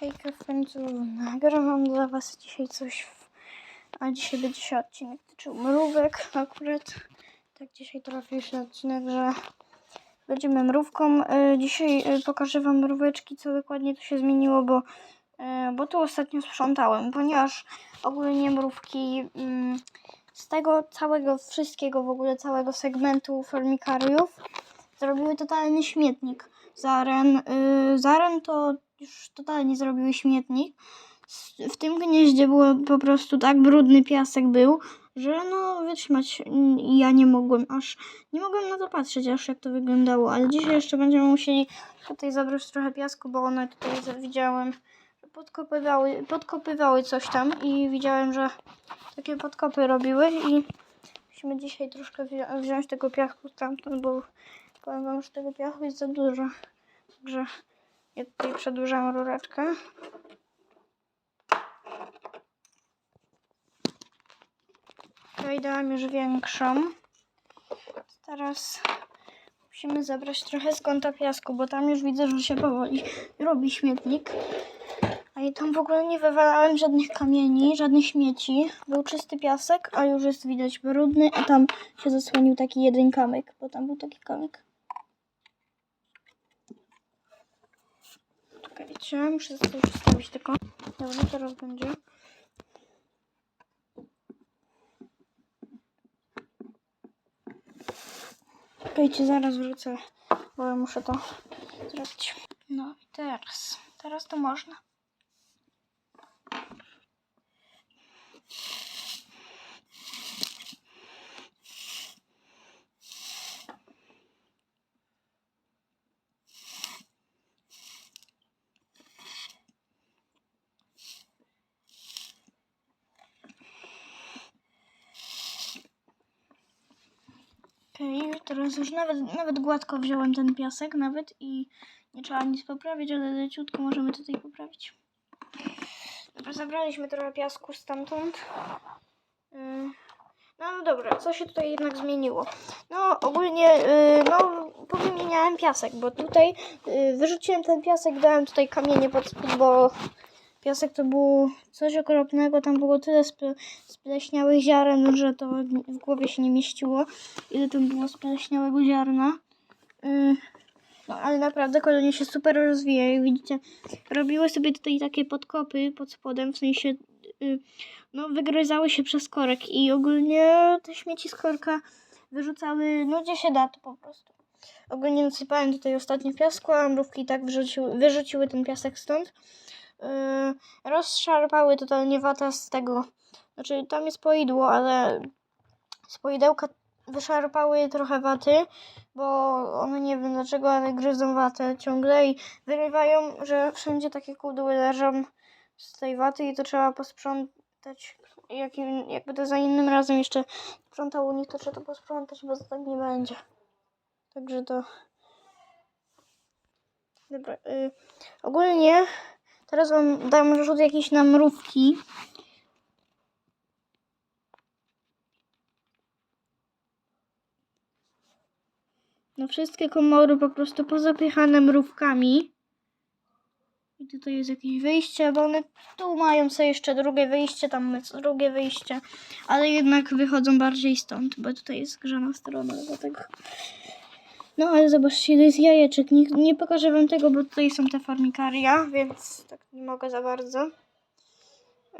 Hejka, w końcu nagrywam dla Was dzisiaj coś, w... a dzisiaj będzie się odcinek tyczył mrówek akurat. Tak dzisiaj trafił się odcinek, że będziemy mrówką. Y, Dzisiaj y, pokażę Wam mróweczki, co dokładnie tu się zmieniło, bo, y, bo tu ostatnio sprzątałem, ponieważ ogólnie mrówki mm, z tego całego, wszystkiego w ogóle, całego segmentu formikariów zrobiły totalny śmietnik. Zaren, y, Zaren to już totalnie zrobiły śmietnik. W tym gnieździe było po prostu tak brudny piasek był, że no wytrzymać ja nie mogłem aż, nie mogłem na to patrzeć aż jak to wyglądało, ale dzisiaj jeszcze będziemy musieli tutaj zabrać trochę piasku, bo one tutaj widziałem, podkopywały, podkopywały coś tam i widziałem, że takie podkopy robiły i musimy dzisiaj troszkę wzi- wziąć tego piasku stamtąd, bo powiem wam, że tego piachu jest za dużo. Także ja tutaj przedłużam rureczkę. Tutaj dałam już większą. Teraz musimy zabrać trochę z kąta piasku, bo tam już widzę, że się powoli robi śmietnik. A i tam w ogóle nie wywalałem żadnych kamieni, żadnych śmieci. Był czysty piasek, a już jest widać brudny, a tam się zasłonił taki jeden kamyk, bo tam był taki kamyk. Czekajcie, muszę sobie przestawić tylko. Dobra, teraz będzie. Czekajcie, zaraz wrócę, bo muszę to zrobić. No i teraz, teraz to można. Teraz już nawet, nawet gładko wziąłem ten piasek nawet i nie trzeba nic poprawić, ale leciutko możemy tutaj poprawić. Dobra, zabraliśmy trochę piasku stamtąd. Yy, No, no dobra, co się tutaj jednak zmieniło? No ogólnie, yy, no powymieniałem piasek, bo tutaj yy, wyrzuciłem ten piasek, dałem tutaj kamienie pod spód, bo piasek to było coś okropnego, tam było tyle sple, spleśniałych ziaren, że to w głowie się nie mieściło, ile tam było spleśniałego ziarna. Yy, no ale naprawdę kolonie się super rozwijają, widzicie, robiły sobie tutaj takie podkopy pod spodem, w sensie yy, no wygryzały się przez korek i ogólnie te śmieci z korka wyrzucały, no gdzie się da to po prostu. Ogólnie nasypałem tutaj ostatnio piasku, a mrówki tak wyrzuciły, wyrzuciły ten piasek stąd. Yy, rozszarpały totalnie watę z tego. Znaczy, tam jest poidło, ale z poidełka wyszarpały trochę waty, bo one nie wiem dlaczego, ale gryzą watę ciągle i wyrywają, że wszędzie takie kudły leżą z tej waty i to trzeba posprzątać. Jak, jakby to za innym razem jeszcze sprzątał u nich, to trzeba to posprzątać, bo to tak nie będzie. Także to... Dobra, y, ogólnie Teraz wam dam rzut jakiś na mrówki. No wszystkie komory po prostu pozapychane mrówkami. I tutaj jest jakieś wyjście, bo one tu mają sobie jeszcze drugie wyjście, tam jest drugie wyjście, ale jednak wychodzą bardziej stąd, bo tutaj jest grzana strona, dlatego... No ale zobaczcie, to jest jajeczek. Nie, nie pokażę wam tego, bo tutaj są te formikaria, więc tak nie mogę za bardzo.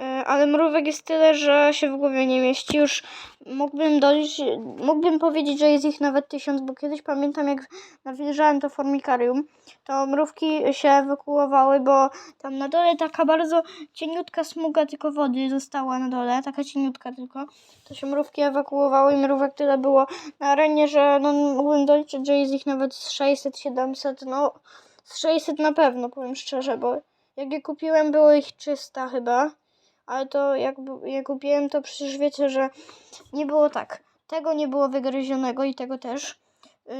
Yy, Ale mrówek jest tyle, że się w głowie nie mieści. Już mógłbym doliczyć, mógłbym powiedzieć, że jest ich nawet tysiąc, bo kiedyś pamiętam jak nawilżałem to formikarium, to mrówki się ewakuowały, bo tam na dole taka bardzo cieniutka smuga tylko wody została na dole, taka cieniutka tylko. To się mrówki ewakuowały i mrówek tyle było na arenie, że no, mógłbym doliczyć, że jest ich nawet z 600, 700, no z 600 na pewno, powiem szczerze, bo jak je kupiłem, było ich 300 chyba, ale to jak je kupiłem, to przecież wiecie, że nie było tak. Tego nie było wygryzionego i tego też. Yy,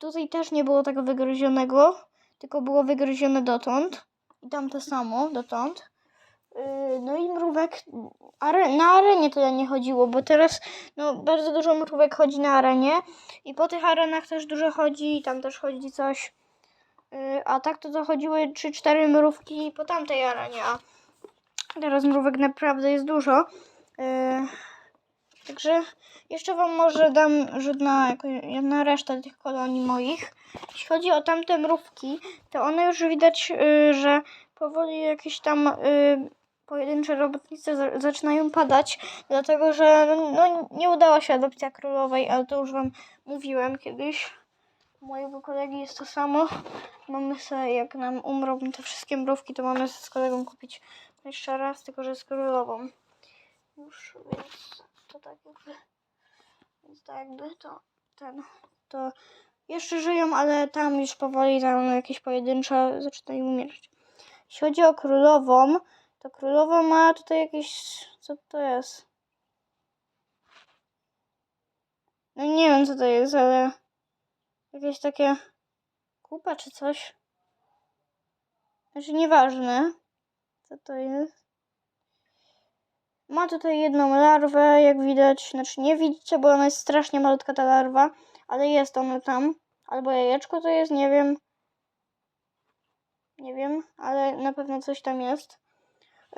tutaj też nie było tego wygryzionego, tylko było wygryzione dotąd. I tam to samo, dotąd. Yy, no i mrówek na arenie tyle nie chodziło, bo teraz no, bardzo dużo mrówek chodzi na arenie i po tych arenach też dużo chodzi i tam też chodzi coś. Y, a tak to dochodziły 3-4 mrówki po tamtej arenie, a teraz mrówek naprawdę jest dużo. Y, Także jeszcze Wam może dam rzut na, jako- na resztę tych kolonii moich. Jeśli chodzi o tamte mrówki, to one już widać, y, że powoli jakieś tam y, pojedyncze robotnice za- zaczynają padać, dlatego że no, nie udała się adopcja królowej, ale to już Wam mówiłem kiedyś. U mojego kolegi jest to samo. Mamy sobie, jak nam umrą te wszystkie mrówki, to mamy z kolegą kupić jeszcze raz, tylko że z królową. Już, więc to tak jakby, więc tak jakby to ten, to jeszcze żyją, ale tam już powoli tam jakieś pojedyncze zaczynają umierać. Jeśli chodzi o królową, to królowa ma tutaj jakieś, co to jest? No nie wiem co to jest, ale jakieś takie kupa czy coś. Znaczy nieważne, co to jest. Ma tutaj jedną larwę, jak widać. Znaczy nie widzicie, bo ona jest strasznie malutka ta larwa, ale jest ona tam. Albo jajeczko to jest, nie wiem. Nie wiem, ale na pewno coś tam jest.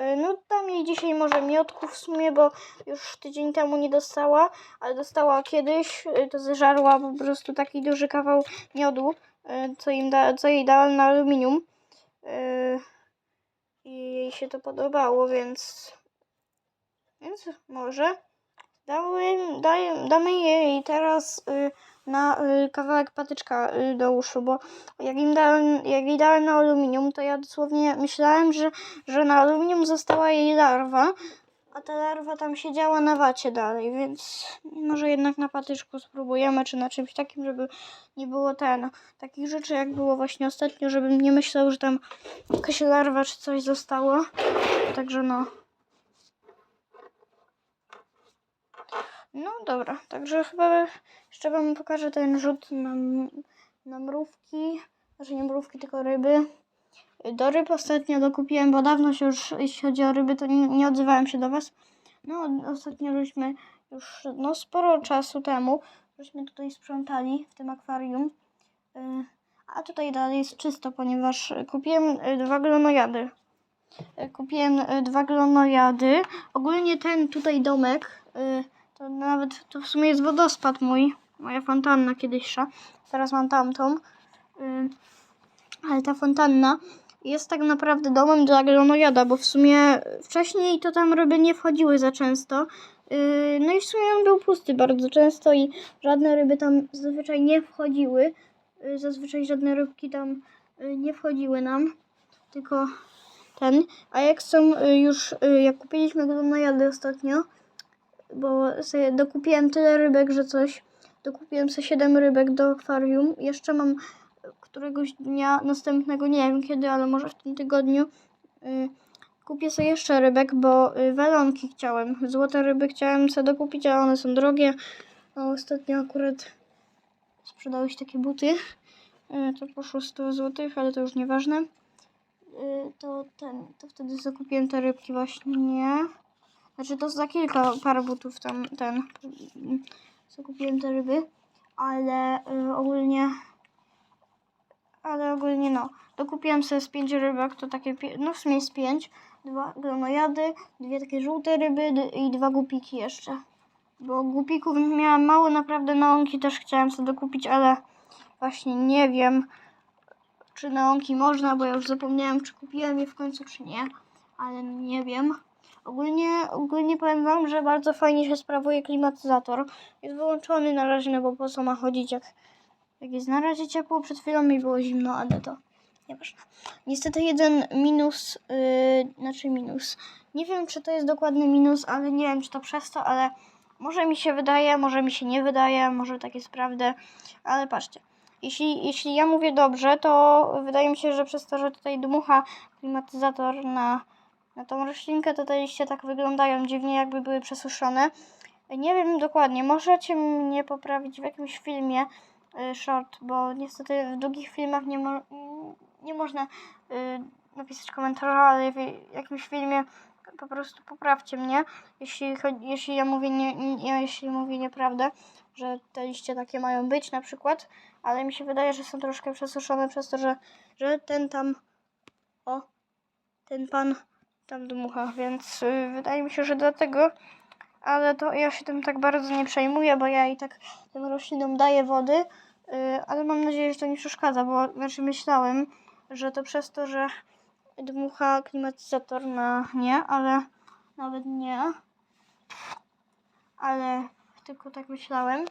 Y, No tam jej dzisiaj może miodków w sumie, bo już tydzień temu nie dostała, ale dostała kiedyś, y, to zeżarła po prostu taki duży kawał miodu, y, co, im da, co jej dałem na aluminium. I jej się to podobało, więc więc może damy, daj, damy jej teraz y, na y, kawałek patyczka y, do uszu, bo jak, im dałem, jak jej dałem na aluminium, to ja dosłownie myślałem, że, że na aluminium została jej larwa, a ta larwa tam siedziała na wacie dalej, więc może jednak na patyczku spróbujemy, czy na czymś takim, żeby nie było ten, takich rzeczy jak było właśnie ostatnio, żebym nie myślał, że tam jakaś larwa czy coś zostało. Także no. No dobra, także chyba jeszcze Wam pokażę ten rzut na, na mrówki, znaczy nie mrówki, tylko ryby. Do ryb ostatnio dokupiłem, bo dawno się już, jeśli chodzi o ryby, to nie, nie odzywałem się do Was. No, ostatnio żeśmy już, no sporo czasu temu, żeśmy tutaj sprzątali w tym akwarium. Y, A tutaj dalej jest czysto, ponieważ kupiłem y, dwa glonojady. Y, Kupiłem dwa glonojady. Ogólnie ten tutaj domek, to nawet to w sumie jest wodospad mój, moja fontanna kiedyśsza. Teraz mam tamtą. Ale ta fontanna jest tak naprawdę domem dla glonojada, bo w sumie wcześniej to tam ryby nie wchodziły za często. Yy, no i w sumie on był pusty bardzo często i żadne ryby tam zazwyczaj nie wchodziły. Yy, zazwyczaj żadne rybki tam yy, nie wchodziły nam, tylko ten. A jak są już, jak kupiliśmy glonojady ostatnio, bo sobie dokupiłem tyle rybek, że coś. Dokupiłem sobie 7 rybek do akwarium. Jeszcze mam któregoś dnia następnego, nie wiem kiedy, ale może w tym tygodniu. y, kupię sobie jeszcze rybek, bo y, welonki chciałem. Złote ryby chciałem sobie dokupić, ale one są drogie. A ostatnio akurat sprzedały się takie buty. Y, to poszło 100 zł, ale to już nieważne. Y, to ten, to wtedy zakupiłem te rybki właśnie. Znaczy to za kilka par butów tam ten co kupiłem te ryby, ale y, ogólnie ale ogólnie no, dokupiłem sobie z pięć rybek, to takie, no w sumie jest pięć, dwa glonojady, dwie takie żółte ryby i dwa głupiki jeszcze. Bo głupików miałam mało, naprawdę neonki też chciałem sobie dokupić, ale właśnie nie wiem, czy neonki można, bo ja już zapomniałem, czy kupiłem je w końcu, czy nie, ale nie wiem. Ogólnie, ogólnie powiem Wam, że bardzo fajnie się sprawuje klimatyzator. Jest wyłączony na razie, no bo po co ma chodzić, jak, jak jest na razie ciepło. Przed chwilą mi było zimno, ale to nieważne. Niestety jeden minus, yy, znaczy minus. Nie wiem, czy to jest dokładny minus, ale nie wiem, czy to przez to, ale może mi się wydaje, może mi się nie wydaje, może tak jest prawda, ale patrzcie. Jeśli, jeśli ja mówię dobrze, to wydaje mi się, że przez to, że tutaj dmucha klimatyzator na, na tą roślinkę, to te liście tak wyglądają dziwnie, jakby były przesuszone. Nie wiem dokładnie, możecie mnie poprawić w jakimś filmie short, bo niestety w długich filmach nie, mo- nie można y, napisać komentarza, ale w jakimś filmie po prostu poprawcie mnie, jeśli, jeśli ja mówię nie, nie, jeśli mówię nieprawdę, że te liście takie mają być na przykład. ale mi się wydaje, że są troszkę przesuszone przez to, że, że ten tam, o, ten pan tam dmucha, więc y, wydaje mi się, że dlatego, ale to ja się tym tak bardzo nie przejmuję, bo ja i tak tym roślinom daję wody, y, ale mam nadzieję, że to nie przeszkadza, bo znaczy myślałem, że to przez to, że dmucha klimatyzator na nie, ale nawet nie, ale tylko tak myślałem.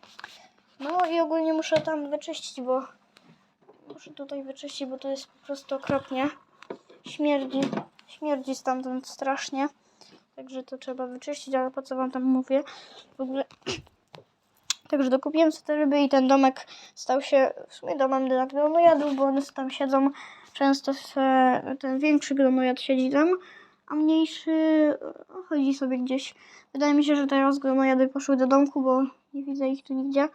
No i ogólnie muszę tam wyczyścić, bo muszę tutaj wyczyścić, bo to jest po prostu okropnie. Śmierdzi, śmierdzi stamtąd strasznie. Także to trzeba wyczyścić, ale po co wam tam mówię? W ogóle. Także dokupiłem sobie te ryby i ten domek stał się w sumie domem dla gronojadów, bo one tam siedzą często, w, ten większy gronojad siedzi tam, a mniejszy e, chodzi sobie gdzieś. Wydaje mi się, że teraz gronojady poszły do domku, bo nie widzę ich tu nigdzie.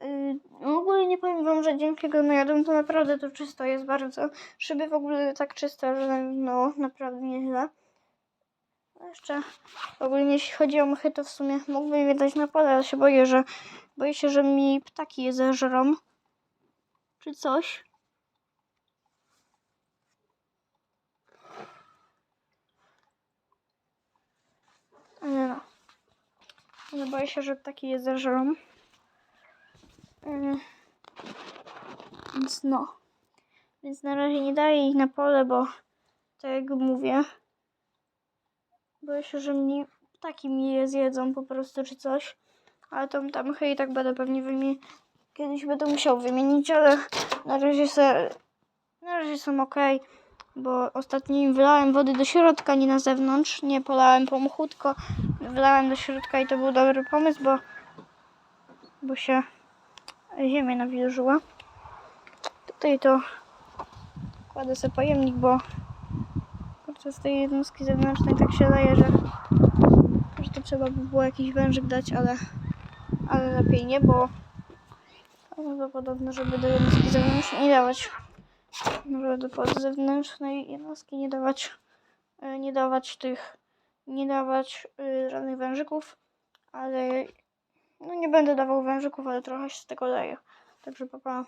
Yy, no ogólnie nie powiem wam, że dzięki gronojadom to naprawdę to czysto jest bardzo. Szyby w ogóle tak czyste, że no naprawdę nieźle. No jeszcze ogólnie jeśli chodzi o mychy, to w sumie mógłbym je dać na pole, ale się boję, że boję się, że mi ptaki je zeżrą. Czy coś. Ale no. Boję się, że ptaki je zeżrą. Yy, Więc no. Więc na razie nie daję ich na pole, bo tak jak mówię, boję się, że mi ptaki mi je zjedzą po prostu czy coś. Ale tam hej tak będę pewnie wymienić. Kiedyś będę musiał wymienić, ale na razie se, na razie są ok, bo ostatnio im wylałem wody do środka, nie na zewnątrz. Nie polałem po mchu, tylko wylałem do środka i to był dobry pomysł, bo, bo się ziemia nawilżyła. Tutaj to kładę sobie pojemnik, bo z tej jednostki zewnętrznej tak się daje, że, że to trzeba by było jakiś wężyk dać, ale, ale lepiej nie, bo prawdopodobne, żeby do jednostki zewnętrznej nie dawać żeby do zewnętrznej jednostki nie dawać e, nie dawać tych nie dawać y, żadnych wężyków, ale no nie będę dawał wężyków, ale trochę się z tego daje. Także papa.